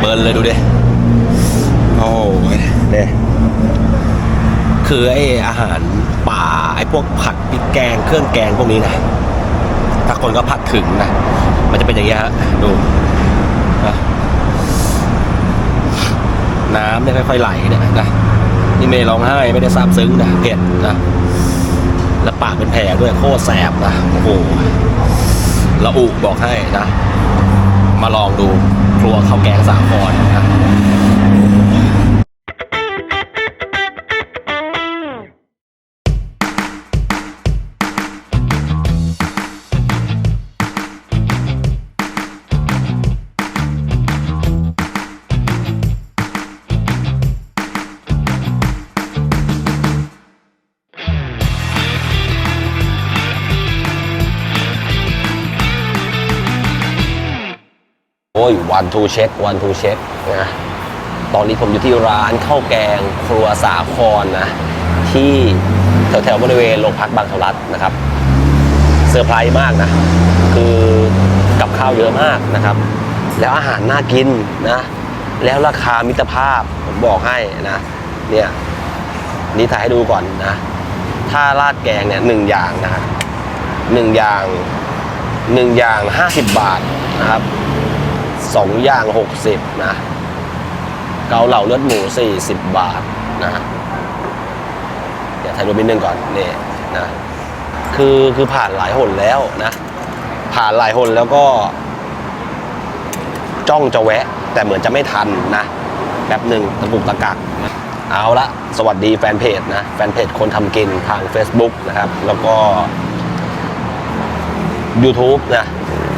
เบิร์นเลยดูดิโอ้ยเนี่ยคือไออาหารป่าไอพวกผัดพริกแกงเครื่องแกงพวกนี้นะถ้าคนก็ผัดถึงนะมันจะเป็นอย่างเงี้ยฮะดูนะน้ำเนี่ยค่อยๆไหลเนี่ยนะนี่เมย์ร้องไห้ไม่ได้ซาบซึ้งนะเผ็ดนะแล้วปากเป็นแผลด้วยโคตรแสบนะโอ้โหละอุบอกให้นะ มาลองดู ครัวข้าวแกงสามพรนะครับ อ้ยวันทูเช็ควันทูเช็คนะตอนนี้ผมอยู่ที่ร้านข้าวแกงครัวสาครนะที่แถวแถวๆบริเวณโรงพักบางทรัดนะครับเซอร์ไพรส์มากนะ คือกับข้าวเยอะมากนะครับ แล้วอาหารน่ากินนะ แล้วราคามิตรภาพผมบอกให้นะ เนี่ยนี่ถ่ายให้ดูก่อนนะ ถ้าราดแกงเนี่ยหนึ่งอย่างนะหนึ่งอย่างหนึ่งอย่างห้าสิบบาทนะครับ สองอย่างหกสิบนะ เกาเหลาเลือดหมูสี่สิบบาทนะเดี๋ยวถ่ายรูปนิดนึงก่อนนี่นะคือคือผ่านหลายหนแล้วนะ ผ่านหลายหนแล้วก็ จ้องจะแวะ แต่เหมือนจะไม่ทันนะแป๊บหนึ่งตะกุกตะกักเอาละสวัสดีแฟนเพจนะ แฟนเพจคนทำกินทาง Facebook นะครับ แล้วก็ YouTube นะ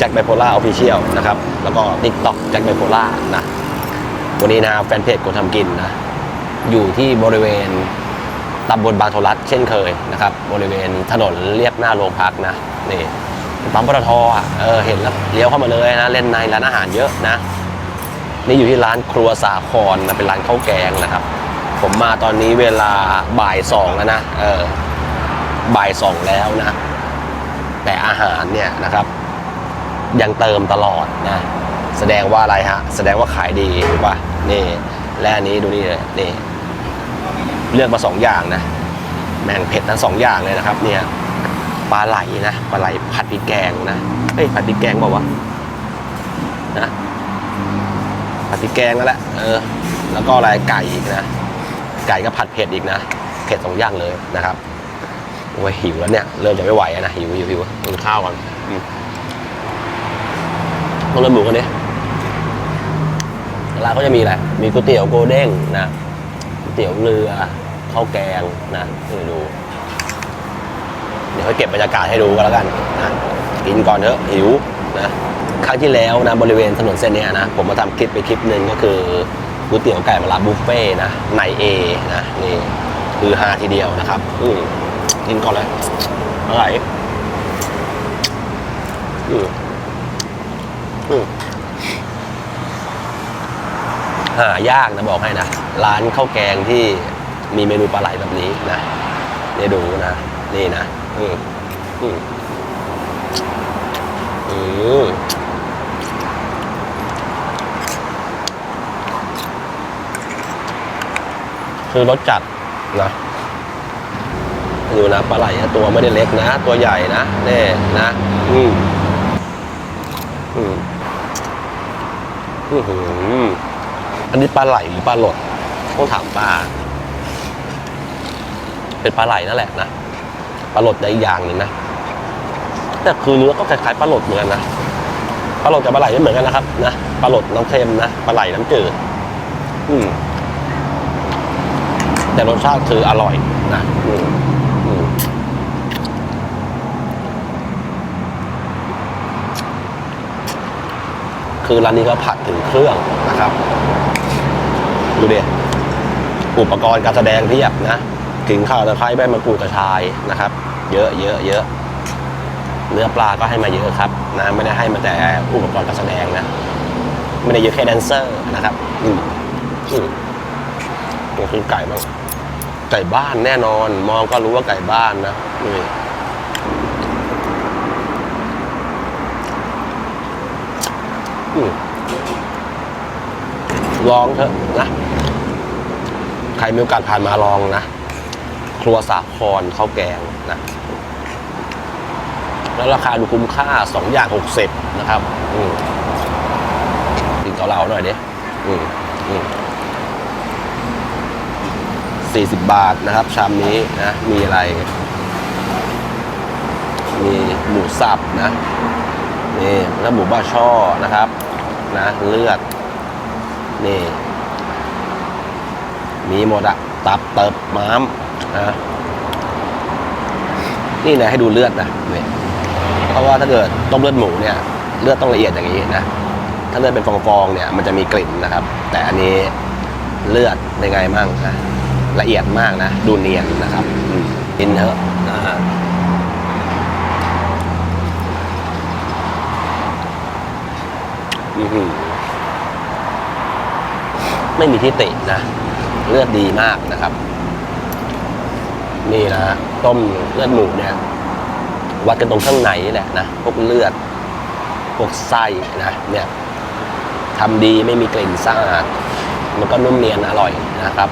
แจ็คไบโพล่าออฟฟิเชียลนะครับ แล้วก็ TikTok แจ็คไบโพล่านะ วันนี้นะแฟนเพจคนทำกินนะ อยู่ที่บริเวณตำบลบางโทรัสเช่นเคยนะครับ บริเวณถนนเรียบหน้าโรงพักนะนี่ปั๊มปตทอะเออเห็นแล้วเลี้ยวเข้ามาเลยนะ เล่นในร้านอาหารเยอะนะ นี่อยู่ที่ร้านครัวสาครนะเป็นร้านข้าวแกงนะครับ ผมมาตอนนี้เวลาบ่ายสองแล้วนะเออบ่ายสองแล้วนะ แต่อาหารเนี่ยนะครับ ยังเติมตลอดนะ แสดงว่าอะไรฮะ แสดงว่าขายดีถูกป่ะนี่ และอันนี้ดูนี่เลยนี่ เลือกมาสองอย่างนะ แม่งเผ็ดทั้งสองอย่างเลยนะครับ เนี่ยปลาไหลนะปลาไหลผัดพริกแกงนะเฮ้ยผัดพริกแกงบอกว่านะผัดพริกแกงนั่นแหละเออ แล้วก็อะไรไก่อีกนะไก่ก็ผัดเผ็ดอีกนะเผ็ดสองอย่างเลยนะครับโอ้ยหิวแล้วเนี่ย เริ่มจะไม่ไหวแล้วนะหิวหิวหิวกินข้าวก่อน อืมต้องเริ่มหมูกันดิร้านก็จะมีอะไร มีก๋วยเตี๋ยวโกเด้งนะก๋วยเตี๋ยวเรือข้าวแกงนะนี่ดู เดี๋ยวให้เก็บบรรยากาศให้ดูกันแล้วกันนะกินก่อนเถอะหิวนะครั้งที่แล้วนะบริเวณถนนเส้นนี้นะ ผมมาทำคลิปไปคลิปหนึ่งก็คือก๋วยเตี๋ยวไก่มะระบุฟเฟ่นะในเอนะนี่คือฮาทีเดียวนะครับอืมกินก่อนเลยอร่อยอือืม หายากนะบอกให้นะ ร้านข้าวแกงที่มีเมนูปลาไหลแบบนี้นะเนี่ยดูนะ นี่นะอืมอืมอืมคือรสจัดนะดูนะปลาไหลอะตัวไม่ได้เล็กนะ ตัวใหญ่นะเน่นะ อืมอืม อือหืออันนี้ปลาไหลหรือปลาหลดต้องถามป้า เป็นปลาไหลนั่นแหละนะปลาหลดในอีกอย่างหนึ่งนะแต่คือเนื้อก็คล้ายๆปลาหลดเหมือนกันนะปลาหลดกับปลาไหลไม่เหมือนกันนะครับนะปลาหลดน้ำเค็มนะปลาไหลน้ำจืดอืมแต่รสชาติคืออร่อยนะอืมอืม คือร้านนี้ก็ผัดถึงเครื่องนะครับ ดูดิอุปกรณ์การแสดงเพียบนะถึงข่าวตะไคร้ใบมะกรูดกระชายนะครับ เยอะเยอะเยอะเนื้อปลาก็ให้มาเยอะครับนะไม่ได้ให้มาแต่อุปกรณ์การแสดงนะ ไม่ได้เยอะแค่แดนเซอร์นะครับอืมอืมนี่คือไก่บ้างไก่บ้านแน่นอน มองก็รู้ว่าไก่บ้านนะนี่อืม ลองเถอะนะ ใครมีโอกาสผ่านมาลองนะ ครัวสาครข้าวแกงนะ แล้วราคาดูคุ้มค่าสองอย่างหกสิบนะครับ อืมกินเกาเหลาหน่อยดิอืมอืมสี่สิบบาทนะครับ ชามนี้นะ มีอะไร มีหมูสับนะนี่แล้วหมูบ้าช่อนะครับ นะ เลือด นี่ มีหมดอะตับเติบม้ามนะนี่นะให้ดูเลือดนะนี่เพราะว่าถ้าเกิดต้มเลือดหมูเนี่ย เลือดต้องละเอียดอย่างนี้นะ ถ้าเลือดเป็นฟองๆเนี่ย มันจะมีกลิ่นนะครับ แต่อันนี้เลือดเป็นไงมั่งนะละเอียดมากนะ ดูเนียนนะครับอืมกินเถอะนะฮะอื้อหือ ไม่มีที่ตินะ เลือดดีมากนะครับ นี่นะต้มเลือดหมูเนี่ย วัดกันตรงข้างในนี่แหละนะพวกเลือด พวกไส้นะเนี่ยทำดีไม่มีกลิ่นสะอาดมันก็นุ่มเนียนอร่อยนะครับ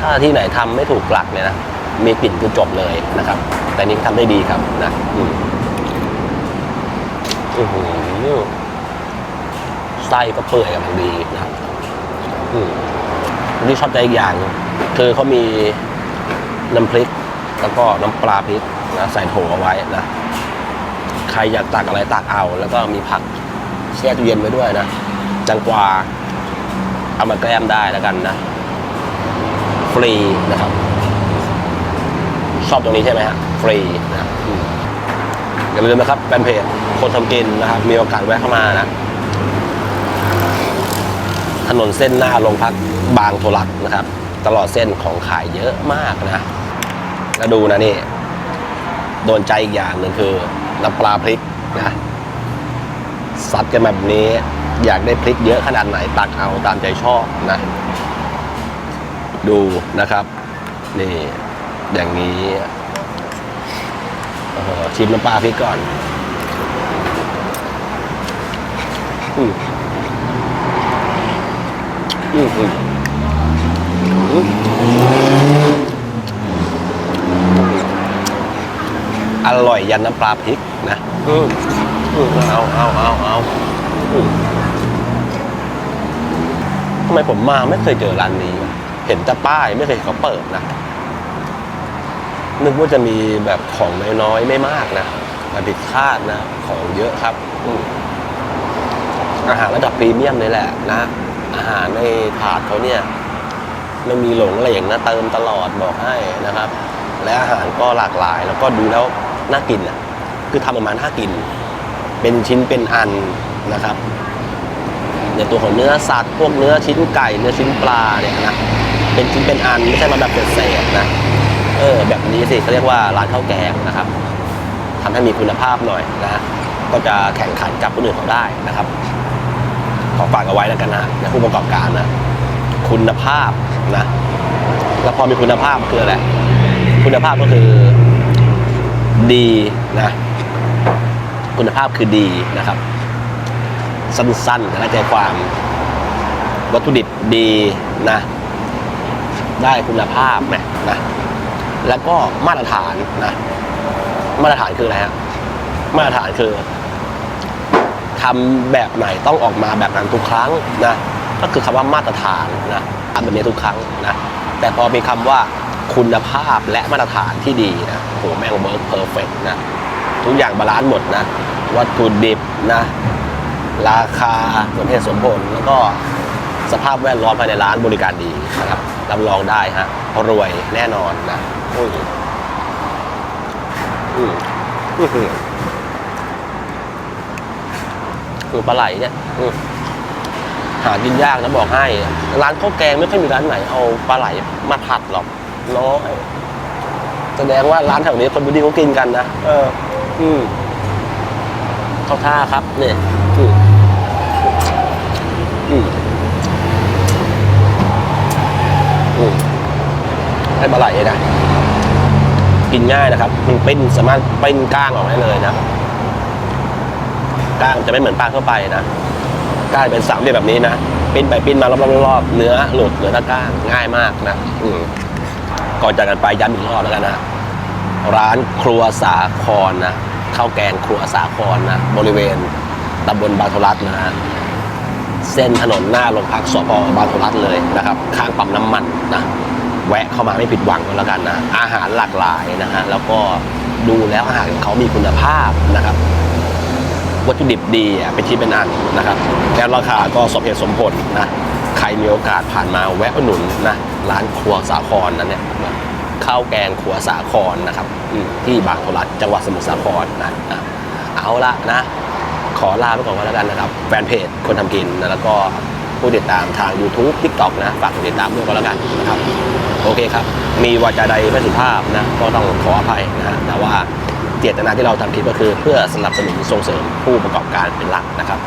ถ้าที่ไหนทำไม่ถูกหลักเนี่ยนะมีกลิ่นคือจบเลยนะครับ แต่นี้ทำได้ดีครับนะอืมอื้อหือ ไส้ก็เปื่อยกำลังดีนะอืมอันนี่ชอบใจอีกอย่าง คือเขามีน้ำพริก แล้วก็น้ำปลาพริกนะใส่โถเอาไว้นะ ใครอยากตักอะไรตักเอา แล้วก็มีผักแช่ตู้เย็นไว้ด้วยนะจังกวาเอามาแกล้มได้แล้วกันนะ ฟรีนะครับ ชอบตรงนี้ใช่ไหมฮะฟรีนะอย่าลืมนะครับแฟนเพจคนทำกินนะครับ มีโอกาสแวะเข้ามานะ ถนนเส้นหน้าโรงพักบางโทรักนะครับ ตลอดเส้นของขายเยอะมากนะแล้วดูนะนี่ โดนใจอีกอย่างหนึ่งคือน้ำปลาพริกนะซัดกันแบบนี้ อยากได้พริกเยอะขนาดไหนตักเอาตามใจชอบนะ ดูนะครับ นี่ อย่างนี้ชิมน้ำปลาพริกก่อนอื มอืมอืมอืมอร่อยยันน้ำปลาพริกนะอืมอืมเอาเอาเอาเอาอืมทำไมผมมาไม่เคยเจอร้านนี้วะเห็นแต่ป้ายไม่เคยเห็นเขาเปิดนะ นึกว่าจะมีแบบของน้อยๆไม่มากนะแต่ผิดคาดนะ ของเยอะครับอืมอาหารระดับพรีเมียมเลยแหละนะ อาหารในถาดเขาเนี่ยไม่มีหลงเหลงนะเติมตลอดบอกให้นะครับ และอาหารก็หลากหลาย แล้วก็ดูแล้วน่ากินอะคือทำออกมาณน่ากิน เป็นชิ้นเป็นอันนะครับในตัวของเนื้อสัตว์พวกเนื้อชิ้นไก่เนื้อชิ้นปลาเนี่ยนะเป็นชิ้นเป็นอันไม่ใช่มาแบบเศษๆนะเออแบบนี้สิเขาเรียกว่าร้านข้าวแกงนะครับทำให้มีคุณภาพหน่อยนะก็จะแข่งขันกับคนอื่นเขาได้นะครับ อฝากเอาไว้แล้วกันนะในผู้ประกอบการนะ คุณภาพนะ แล้วพอมีคุณภาพคืออะไรคุณภาพก็คือดีนะ คุณภาพคือดีนะครับ สั้นๆและใจความ วัตถุดิบดีนะ ได้คุณภาพไหมนะ แล้วก็มาตรฐานนะ มาตรฐานคืออะไรฮะมาตรฐานคือ ทำแบบไหนต้องออกมาแบบนั้นทุกครั้งนะก็คือคำว่ามาตรฐานนะทำแบบนี้ทุกครั้งนะแต่พอมีคำว่าคุณภาพและมาตรฐานที่ดีนะโหแม่งเวิร์กเพอร์เฟกนะทุกอย่างบาลานซ์หมดนะ วัตถุดิบนะ ราคาสมเหตุสมผลแล้วก็สภาพแวดล้อมภายในร้านบริการดีนะครับรับรองได้ฮะรวยแน่นอนนะอุ้ยอืมอื้อหือ คือปลาไหลเนี่ยอืมหากินยากนะบอกให้ ร้านข้าวแกงไม่ค่อยมีร้านไหนเอาปลาไหลมาผัดหรอกน้อยแสดงว่าร้านแถวนี้คนบุรีเขากินกันนะเออ อืมเข้าท่าครับเนี่ยอืมอืมอืมให้ปลาไหลนะกินง่ายนะครับ มันเป็นสามารถเป็นก้างออกได้เลยนะ ก้างจะไม่เหมือนปลาทั่วไปนะก้านเป็นสามเหลี่ยมแบบนี้นะปิ้นไปปิ้นมารอบๆรอบๆเนื้อหลุดเหลือตะก้าง่ายมากนะอืก่อนจากกันไปย้ำอีกรอบแล้วกันนะร้านครัวสาครนะข้าวแกงครัวสาครนะบริเวณตำบลบางทรัตนะฮะเส้นถนนหน้าโรงพักสพบางทรัตเลยนะครับ ข้างปั๊มน้ำมันนะแวะเข้ามาไม่ผิดหวังแล้วกันนะ อาหารหลากหลายนะฮะแล้วก็ดูแล้วอาหารของเขามีคุณภาพนะครับ วัตถุดิบดีอะเป็นชิ้นเป็นอันนะครับแล้วราคาก็สมเหตุสมผลนะใครมีโอกาสผ่านมาแวะอุดหนุนนะร้านครัวสาครนั่นเนี่ยข้าวแกงครัวสาครนะครับที่บางโทรัฐจังหวัดสมุทรสาครนะเอาละนะ ขอลาไปก่อนก็แล้วกันนะครับ แฟนเพจคนทำกินนะแล้วก็ผู้ติดตามทาง YouTube TikTok นะฝากติดตามด้วยก็แล้วกันนะครับ โอเคครับ มีวาจาใดไม่สุภาพนะ ก็ต้องขออภัยนะแต่ว่า เจตนาที่เราทำคลิปก็คือ เพื่อสนับสนุนส่งเสริมผู้ประกอบการเป็นหลักนะครับ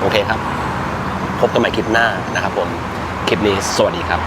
โอเคครับ พบกันใหม่คลิปหน้านะครับผม คลิปนี้สวัสดีครับ